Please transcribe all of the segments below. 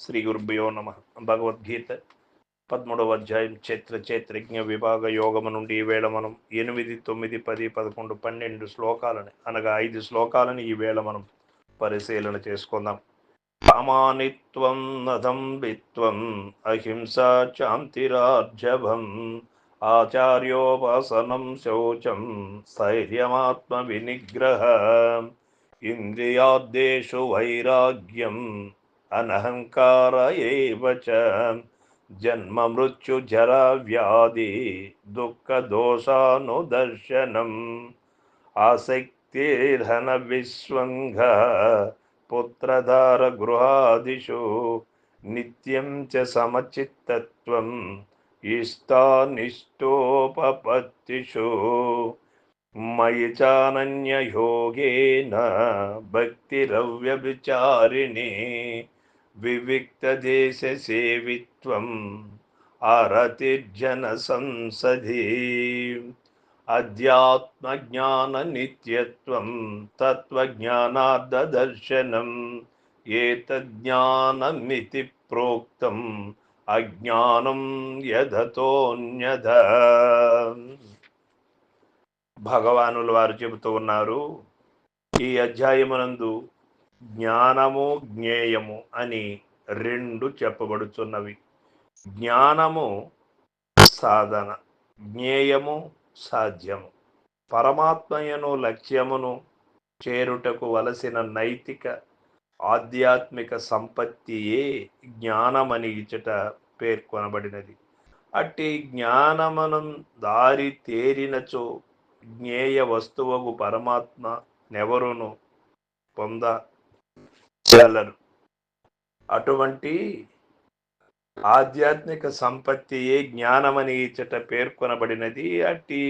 శ్రీ గురుభ్యో నమ. భగవద్గీత పదమూడవ అధ్యాయం చైత్ర చైత్రజ్ఞ విభాగ యోగము నుండి ఈవేళ మనం ఎనిమిది తొమ్మిది పది పదకొండు పన్నెండు శ్లోకాలని అనగా ఐదు శ్లోకాలని ఈవేళ మనం పరిశీలన చేసుకుందాం. కామానిత్వం నదంబిత్వం అహింసా చాంతిరార్జవం ఆచార్యోపాసనం శౌచం స్థైర్యమాత్మ వినిగ్రహ ఇంద్రియాద్దేషు వైరాగ్యం అనహంకార ఏవ జన్మ మృత్యు జర వ్యాధి దుఃఖ దోషానుదర్శనం. ఆసక్తిర్హన విశ్వంగ పుత్రధార గృహాదిషు నిత్యం చ సమచిత్తత్వం ఇష్టానిష్టోపపత్తిషు. మయి చానన్యయోగేన భక్తిరవ్యభిచారిణి వివిక్తదేశసేవిత్వం అరతిర్జన సంసధి అధ్యాత్మజ్ఞాననిత్యత్వం తత్వజ్ఞానార్థదర్శనం ఏతజ్ఞానమితి ప్రోక్తం అజ్ఞానం యథతోన్యథ భగవానుల వారు చెబుతూ ఉన్నారు. ఈ అధ్యాయమునందు జ్ఞానము జ్ఞేయము అని రెండు చెప్పబడుతున్నవి జ్ఞానము సాధన జ్ఞేయము సాధ్యము. పరమాత్మయను లక్ష్యమును చేరుటకు వలసిన నైతిక ఆధ్యాత్మిక సంపత్తియే జ్ఞానమని ఇచ్చట పేర్కొనబడినది. అట్టి జ్ఞానమనం దారి తేరినచో జ్ఞేయ వస్తువుకు పరమాత్మ నెవరును పొంద పొందగలరు అటువంటి ఆధ్యాత్మిక సంపత్తియే జ్ఞానమని ఇచ్చట పేర్కొనబడినది. అట్టి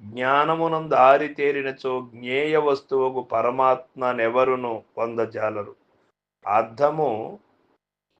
జ్ఞానమునం దారి తేరినచో జ్ఞేయ వస్తువుకు పరమాత్మ నెవరును పొందజాలరు. అర్థము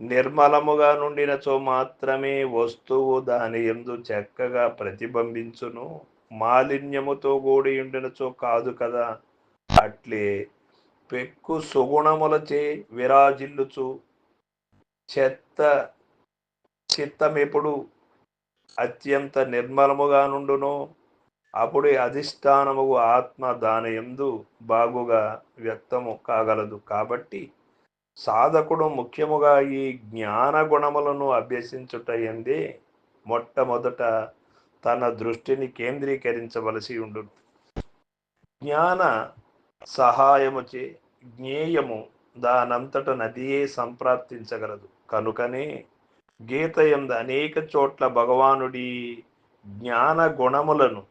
నిర్మలముగా నుండినచో మాత్రమే వస్తువు దాని ఎందు చక్కగా ప్రతిబింబించును. మాలిన్యముతో కూడి ఉండినచో కాదు కదా. అట్లే పెక్కు సుగుణములచే విరాజిల్లుచు. చెత్త చిత్తమెప్పుడు అత్యంత నిర్మలముగా నుండునో. అప్పుడే అధిష్టానముగు ఆత్మ దాని ఎందు బాగుగా వ్యక్తము కాగలదు. కాబట్టి సాధకుడు ముఖ్యముగా ఈ జ్ఞాన గుణములను అభ్యసించుట ఎందే మొట్టమొదట తన దృష్టిని కేంద్రీకరించవలసి ఉండును. జ్ఞాన సహాయముచే జ్ఞేయము దానంతట నదియే సంప్రాప్తించగలదు. కనుకనే గీత ఎందు అనేక చోట్ల భగవానుడి జ్ఞాన గుణములను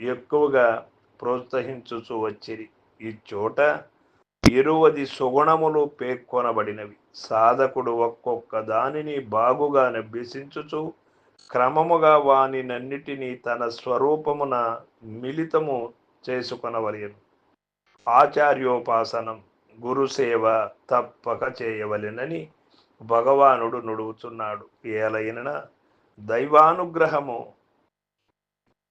ఎక్కువగా ప్రోత్సహించుచు వచ్చిరి. ఈ చోట ఇరువది సుగుణములు పేర్కొనబడినవి. సాధకుడు ఒక్కొక్క దానిని బాగుగా నభ్యసించుచు క్రమముగా వానినన్నిటినీ తన స్వరూపమున మిళితము చేసుకొనవలయను ఆచార్యోపాసనం గురుసేవ తప్పక చేయవలెనని భగవానుడు నుడువుచున్నాడు ఏలైన దైవానుగ్రహము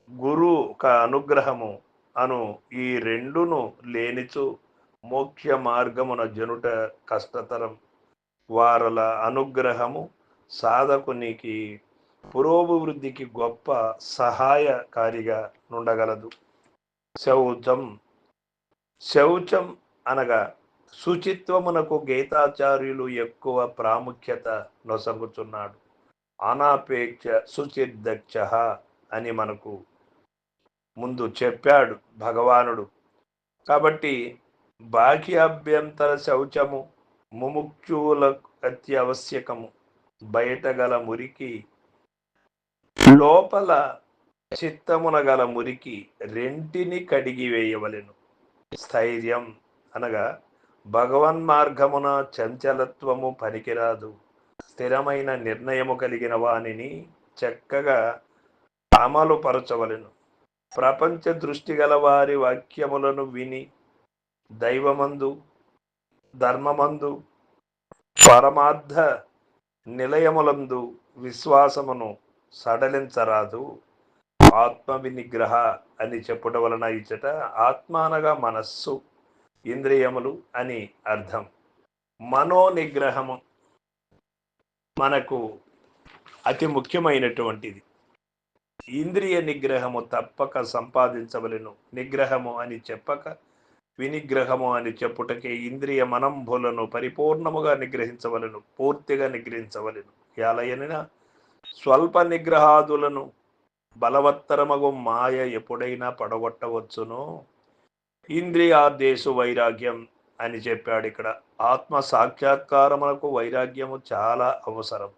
గురు ఒక అనుగ్రహము అను ఈ రెండును లేనిచు మోక్ష మార్గమున జనుట కష్టతరం. వారల అనుగ్రహము సాధకునికి పురోభివృద్ధికి గొప్ప సహాయకారిగా నుండగలదు. శౌచం శౌచం అనగా శుచిత్వమునకు గీతాచార్యులు ఎక్కువ ప్రాముఖ్యత నొసగుచున్నాడు. అనాపేక్ష శుచిర్దక్ష అని మనకు ముందు చెప్పాడు భగవానుడు. కాబట్టి బాహ్యాభ్యంతర శౌచము ముముక్షువులకు అత్యవశ్యకము. బయట గల మురికి లోపల చిత్తమున గల మురికి రెంటిని కడిగి వేయవలెను స్థైర్యం అనగా భగవన్ మార్గమున చంచలత్వము పనికిరాదు. స్థిరమైన నిర్ణయము కలిగిన వానిని చక్కగా అమలుపరచవలెను ప్రపంచ దృష్టి గల వారి వాక్యములను విని దైవమందు ధర్మమందు పరమార్థ నిలయములందు విశ్వాసమును సడలించరాదు. ఆత్మ వినిగ్రహ అని చెప్పుట వలన ఇచ్చట ఆత్మ అనగా మనస్సు ఇంద్రియములు అని అర్థం. మనో నిగ్రహము మనకు అతి ముఖ్యమైనటువంటిది. ఇంద్రియ నిగ్రహము తప్పక సంపాదించవలెను. నిగ్రహము అని చెప్పక వినిగ్రహము అని చెప్పుటకే ఇంద్రియ మనంభులను పరిపూర్ణముగా నిగ్రహించవలను పూర్తిగా నిగ్రహించవలను. ఎలయనిన స్వల్ప నిగ్రహాదులను బలవత్తరమగు మాయ ఎప్పుడైనా పడగొట్టవచ్చును? ఇంద్రియాదేశు వైరాగ్యం అని చెప్పాడు ఇక్కడ. ఆత్మ సాక్షాత్కారములకు వైరాగ్యము చాలా అవసరం.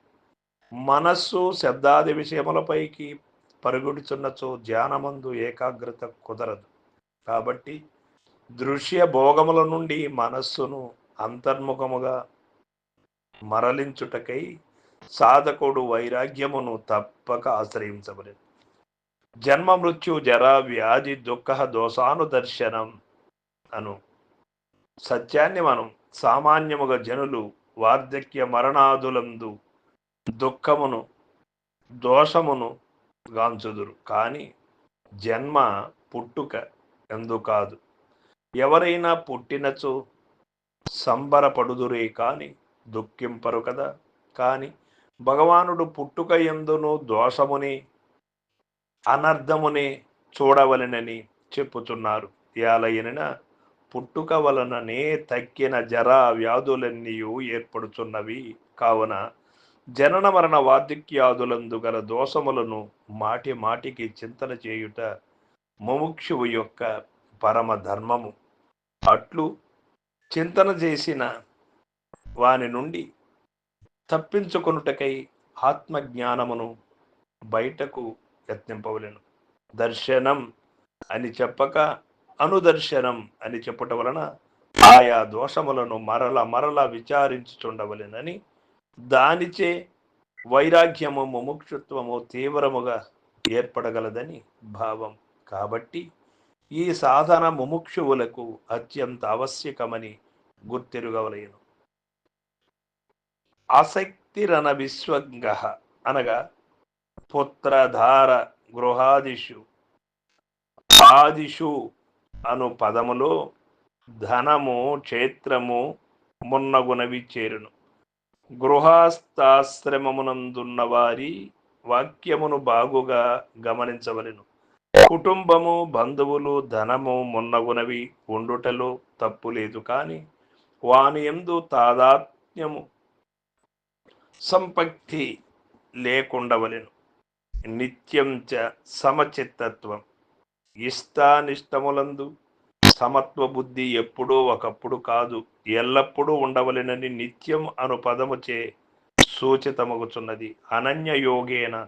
మనస్సు శబ్దాది విషయములపైకి పరుగుడుచున్నచో ధ్యానమందు ఏకాగ్రత కుదరదు. కాబట్టి దృశ్య భోగముల నుండి మనస్సును అంతర్ముఖముగా మరలించుటకై సాధకుడు వైరాగ్యమును తప్పక ఆశ్రయించబడింది జన్మ మృత్యు జర వ్యాధి దుఃఖ దోషాను దర్శనం అను. సత్యాన్ని మనం సామాన్యముగా జనులు వార్ధక్య మరణాదులందు దుఃఖమును దోషమును గాంచుదురు. కానీ జన్మ పుట్టుక ఎందు కాదు. ఎవరైనా పుట్టినచో సంబరపడుదురే కాని దుఃఖింపరు కదా. కాని భగవానుడు పుట్టుక ఎందును దోషముని అనర్థమునే చూడవలెనని చెప్పుచున్నారు. యాలయన పుట్టుక వలననే తక్కిన జర వ్యాధులన్నీ ఏర్పడుచున్నవి. కావున జనన మరణ వార్ధక్యాదులందు గల దోషములను మాటి మాటికి చింతన చేయుట ముముక్షువు యొక్క పరమ ధర్మము. అట్లు చింతన చేసిన వాని నుండి తప్పించుకొనుటకై ఆత్మజ్ఞానమును బయటకు యత్నింపవలెను దర్శనం అని చెప్పక అనుదర్శనం అని చెప్పటం వలన ఆయా దోషములను మరల మరల విచారించుచుండవలెనని దానిచే వైరాగ్యము ముముక్షుత్వము తీవ్రముగా ఏర్పడగలదని భావం. కాబట్టి ఈ సాధన ముముక్షువులకు అత్యంత ఆవశ్యకమని గుర్తిరుగవలేను. ఆసక్తిరన విశ్వంగ అనగా పుత్రధార గృహాదిషు. ఆదిషు అను పదములో ధనము క్షేత్రము మున్నగునవి చేరును. గృహస్థాశ్రమమునందున్న వారి వాక్యమును బాగుగా గమనించవలెను. కుటుంబము బంధువులు ధనము మున్నగునవి ఉండుటలో తప్పు లేదు కానీ వాని ఎందు తాదాత్మ్యము సంపక్తి లేకుండవలెను. నిత్యం చ సమచిత్తత్వం. ఇష్టానిష్టములందు సమత్వ బుద్ధి ఎప్పుడూ ఒకప్పుడు కాదు. ఎల్లప్పుడూ ఉండవలెనని నిత్యం అను పదముచే సూచితమగుచున్నది. అనన్య యోగేన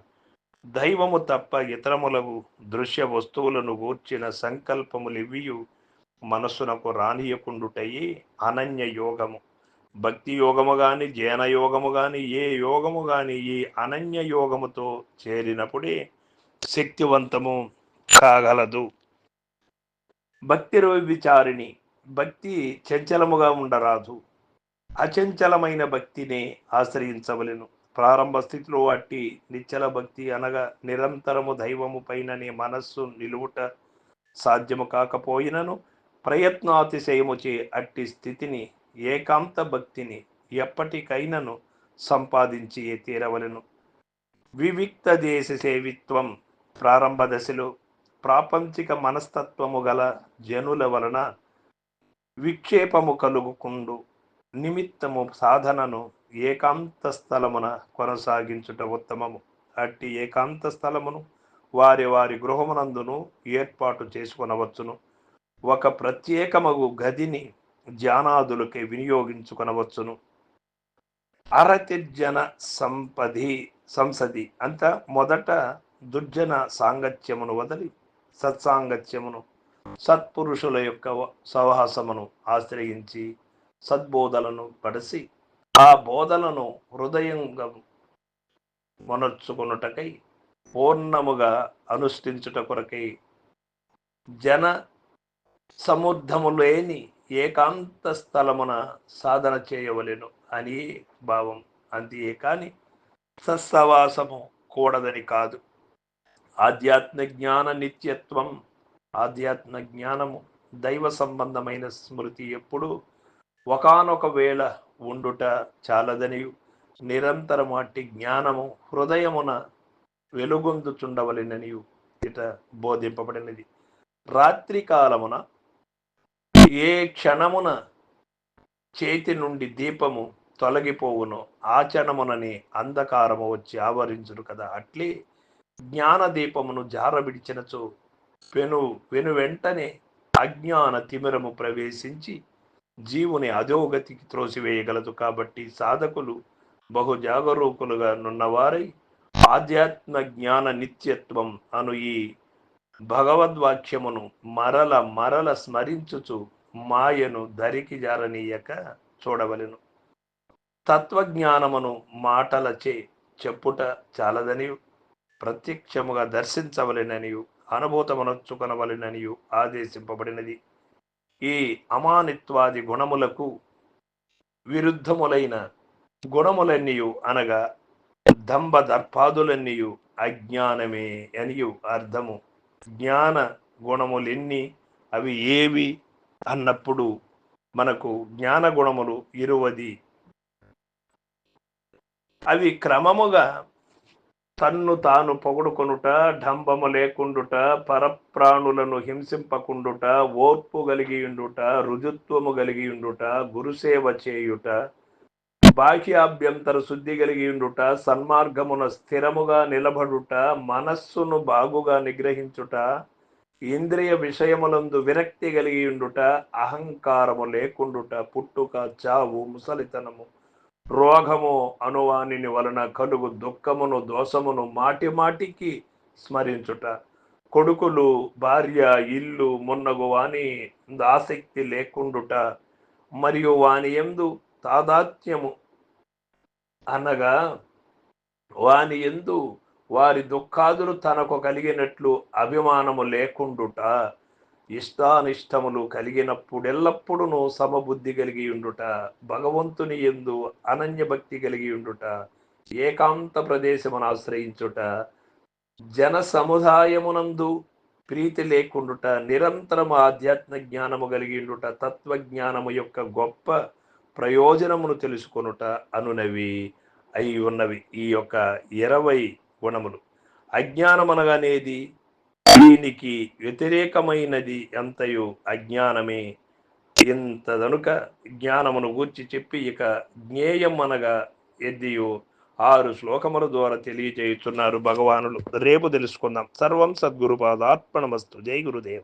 దైవము తప్ప ఇతరములకు దృశ్య వస్తువులను గూర్చిన సంకల్పములివియు మనస్సునకు రానియకుండుటయి అనన్య యోగము. భక్తి యోగము గాని జైన యోగము గాని ఏ యోగము గాని ఈ అనన్య యోగముతో చేరినప్పుడే శక్తివంతము కాగలదు. భక్తి విచారిణి భక్తి చంచలముగా ఉండరాదు. అచంచలమైన భక్తినే ఆశ్రయించవలెను. ప్రారంభ స్థితిలో అట్టి నిశ్చల భక్తి అనగా నిరంతరము దైవము పైననే మనస్సు నిలువుట సాధ్యము కాకపోయినను ప్రయత్నాతిశయముచే అట్టి స్థితిని ఏకాంత భక్తిని ఎప్పటికైనను సంపాదించి తీరవలెను. వివిక్త దేశ సేవిత్వం ప్రారంభ దశలో ప్రాపంచిక మనస్తత్వము గల జనుల వలన విక్షేపము కలుగుకుండు. నిమిత్తము సాధనను ఏకాంత స్థలమున కొనసాగించుట ఉత్తమము. అట్టి ఏకాంత స్థలమును వారి వారి గృహమునందును ఏర్పాటు చేసుకొనవచ్చును. ఒక ప్రత్యేకమగు గదిని ధ్యానాదులకై వినియోగించుకొనవచ్చును. అరతిర్జన సంపది సంసది అంత మొదట దుర్జన సాంగత్యమును వదలి సత్సాంగత్యమును సత్పురుషుల యొక్క సహవాసమును ఆశ్రయించి సద్బోధలను పడిసి ఆ బోధలను హృదయంగా మొనర్చుకొనుటకై పూర్ణముగా అనుష్ఠించుట కొరకై జన సముద్రము లేని ఏకాంత స్థలమున సాధన చేయవలెను అని భావం. అంతే కాని సత్సవాసము కూడదని కాదు. ఆధ్యాత్మ జ్ఞాన నిత్యత్వం ఆధ్యాత్మ జ్ఞానము దైవ సంబంధమైన స్మృతి ఎప్పుడు ఒకనొక వేళ ఉండుట చాలదనియు నిరంతరము జ్ఞానము హృదయమున వెలుగొందుచుండవలెనని ఇట బోధింపబడినది. రాత్రి కాలమున ఏ క్షణమున చేతి నుండి దీపము తొలగిపోవును ఆ క్షణమునని అంధకారము వచ్చి ఆవరించును కదా. అట్లే జ్ఞాన దీపమును జారబిడిచినచో పెను వెను వెంటనే అజ్ఞాన తిమిరము ప్రవేశించి జీవుని అధోగతికి త్రోసివేయగలదు కాబట్టి సాధకులు బహు జాగరూకులుగా నున్నవారై ఆధ్యాత్మ జ్ఞాన నిత్యత్వం అను ఈ భగవద్వాక్యమును మరల మరల స్మరించుచు మాయను ధరికి జారనీయక చూడవలెను. తత్వజ్ఞానమును మాటలచే చెప్పుట చాలదనియు. ప్రత్యక్షముగా దర్శించవలెననియు. అనుభూతమునొచ్చుకొనవలెననియు ఆదేశింపబడినది. ఈ అమానిత్వాది గుణములకు విరుద్ధములైన గుణములన్నీయు అనగా దంభ దర్పాదులన్నీయు అజ్ఞానమే అనియు అర్థము. జ్ఞాన గుణములు ఎన్ని అవి ఏవి అన్నప్పుడు మనకు జ్ఞాన గుణములు ఇరువది. అవి క్రమముగా తన్ను తాను పొగుడుకొనుట ఢంబము లేకుండుట పరప్రాణులను హింసింపకుండుట ఓర్పు కలిగి ఉండుట రుజుత్వము కలిగి ఉండుట గురుసేవ చేయుట బాహ్యాభ్యంతర శుద్ధి కలిగి ఉండుట సన్మార్గమున స్థిరముగా నిలబడుట మనస్సును బాగుగా నిగ్రహించుట ఇంద్రియ విషయములందు విరక్తి కలిగి ఉండుట అహంకారము లేకుండుట పుట్టుక చావు ముసలితనము రోగము అనువానిని వలన కలుగు దుఃఖమును దోషమును మాటి మాటికి స్మరించుట. కొడుకులు భార్య ఇల్లు మున్నగు వాని ఆసక్తి లేకుండుట మరియు వాని ఎందు తాదాత్మ్యము అనగా వాని ఎందు వారి దుఃఖాదులు తనకు కలిగినట్లు అభిమానము లేకుండుట ఇష్టానిష్టములు కలిగినప్పుడెల్లప్పుడూ సమబుద్ధి కలిగి ఉండుట భగవంతుని ఎందు అనన్య భక్తి కలిగి ఉండుట ఏకాంత ప్రదేశమును ఆశ్రయించుట జన సముదాయమునందు ప్రీతి లేకుండుట నిరంతరము ఆధ్యాత్మ జ్ఞానము కలిగి ఉండుట తత్వజ్ఞానము యొక్క గొప్ప ప్రయోజనమును తెలుసుకొనుట అనునవి అయి ఉన్నవి. ఈ యొక్క ఇరవై గుణములు. అజ్ఞానమనగానేది దీనికి వ్యతిరేకమైనది ఎంతయు అజ్ఞానమే? ఇంతదనుక జ్ఞానమును గూర్చి చెప్పి ఇక జ్ఞేయం అనగా ఎద్దియు ఆరు శ్లోకముల ద్వారా తెలియజేయుచున్నారు భగవానులు. రేపు తెలుసుకుందాం. సర్వం సద్గురు పాదార్పణమస్తు జై గురుదేవ్.